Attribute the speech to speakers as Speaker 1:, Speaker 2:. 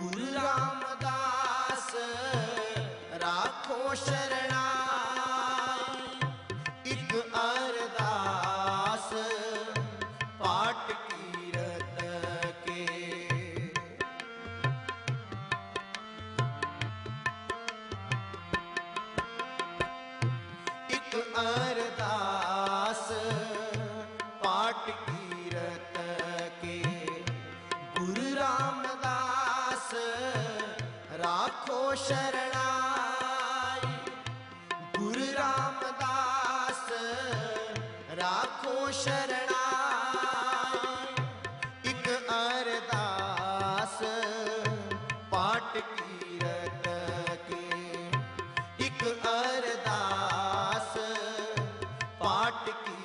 Speaker 1: ਗੁਰੂ ਰਾਮਦਾਸ ਰਾਖੋ ਸ਼ਰਣਾ ਇੱਕ ਅਰਦਾਸ ਪਾਠ ਕੀਰਤ ਕੇ। ਇੱਕ ਅਰਦਾਸ ਪਾਠ ਸ਼ਰਣਾਈ ਗੁਰੂ ਰਾਮਦਾਸ ਰਾਖੋ ਸ਼ਰਣਾਈ ਇੱਕ ਅਰਦਾਸ ਪਾਠ ਕੀਰਤ ਇੱਕ ਅਰਦਾਸ ਪਾਠ ਕੀ